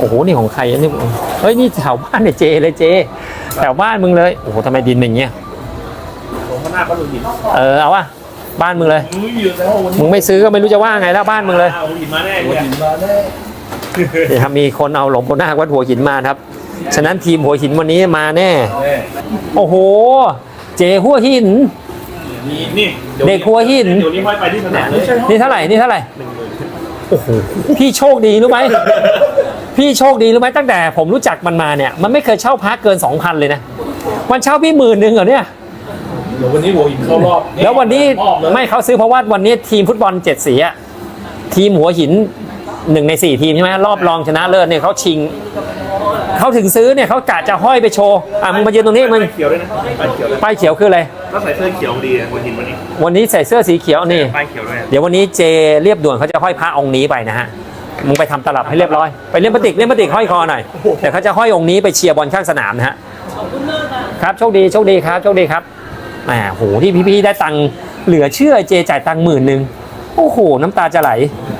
โอ้โหนี่ของใครอันนี้เฮ้ยนี่แถวบ้านเนี่ยเจเลยเจแถวบ้านมึงเลยโอ้โหทำไมดินเป็นอย่างเงี้ยผมพนาก็ดูหินเออเอาวะบ้านมึงเลยมึงไม่อยู่แล้ววันนี้มึงไม่ซื้อก็ไม่รู้จะว่าไงแล้วบ้านมึงเลยเอาหินมาแน่หัวเนี่ยหินมาแน่นี่ครับมีคนเอาหลวงปู่นาควัดหัวหินมาครับ ฉะนั้นทีมหัวหินวันนี้มาแน่แน่โอ้โห เจหัวหินนี่นี่เด็กหัวหินเดี๋ยวนี้ค่อยไปที่สนามเลยนี่เท่าไหร่ นี่เท่าไหร่ โอ้โหพี่โชคดีรู้ไหมพี่โชคดีรู้ไหมตั้งแต่ผมรู้จักมันมาเนี่ยมันไม่เคยเช่าพักเกิน2,000เลยนะมันเช่าพี่หมื่นหนึ่งเหรอเนี่ยเดี๋ยววันนี้หัวหินเข้ารอบแล้ววันนี้มอบเลยไม่เขาซื้อเพราะว่าวันนี้ทีมฟุตบอลเจ็ดสีอะทีมหัวหินหนึ่งในสี่ทีมใช่ไหมรอบรองชนะเลิศเนี่ยเขาชิงเขา ถึงซื้อเนี่ยเขากะจะห้อยไปโชว์อะมึงมายืนตรงนี้มึงไปเขียวด้วยนะไปเขียวด้วยป้ายเขียวคืออะไรก็ใส่เสื้อเขียวดีอะหัวหินวันนี้วันนี้ใส่เสื้อสีเขียวนี่ไปเขียวด้วยเดี๋ยววันนี้เจเรียบด่วนเขาจะห้อยพระองค์นี้ไปนะฮะมึงไปทำตลับให้เรียบร้อยไปเล่นพลาสติกเล่นพลาสติกห้อยคอหน่อยเดี๋ยวเขาจะห้อยองค์นี้ไปเชียร์บอลข้างสนามนะฮะครับโชคดีโชคดีครับโชคดีครับแหมโหที่พี่ๆได้ตังค์เหลือเชื่อเจจ่ายตังค์หมื่นหนึ่งโอ้โหน้ำตาจะไหลเ